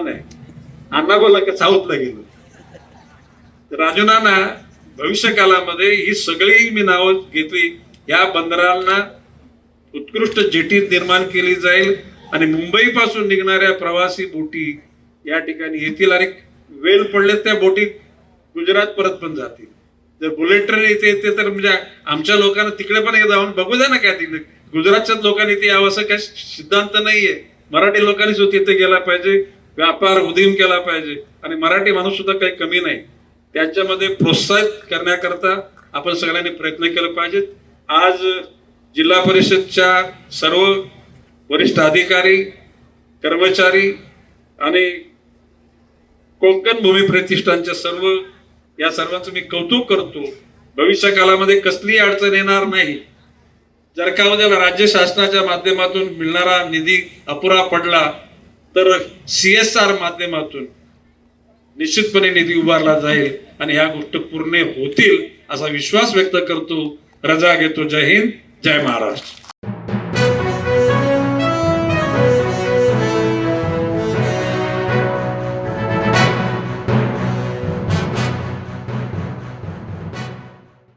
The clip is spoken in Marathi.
नाही. अण्णा बोलला का साऊथला गेलो. राजुनाना राजू नाना भविष्य कालामध्ये ही सगळी मी नावं घेतली. या बंदरांना उत्कृष्ट जेटी निर्माण केली जाईल. आणि मुंबई पासून निघणाऱ्या प्रवासी बोटी या ठिकाणी येतील आणि वेल पडले त्या बोटी गुजरात परत पण जातील. जर बुलेट ट्रेन इथे येते तर म्हणजे आमच्या लोकांना तिकडे पण जाऊन बघू द्या ना काय तिकडे. गुजरातच्याच लोकांनी इथे यावं असं काही सिद्धांत नाहीये. मराठी लोकांनी सुद्धा तिथे गेला पाहिजे. व्यापार उदीम केला पाहिजे. आणि मराठी माणूस सुद्धा काही कमी नाही. त्याच्यामध्ये प्रोत्साहित करण्याकरता आपण सगळ्यांनी प्रयत्न केला पाहिजेत. आज जिल्हा परिषदच्या सर्व वरिष्ठ अधिकारी कर्मचारी आणि कोकण भूमी प्रतिष्ठानच्या सर्व या सर्वांचं मी कौतुक करतो. भविष्य काळामध्ये कसली अडचण येणार नाही. जर का उद्या राज्य शासनाच्या माध्यमातून मिळणारा निधी अपुरा पडला तर सीएसआर माध्यमातून निश्चितपणे निधी उभारला जाईल आणि ह्या गोष्ट पूर्ण होतील असा विश्वास व्यक्त करतो. रजा घेतो. जय हिंद. जय महाराष्ट्र.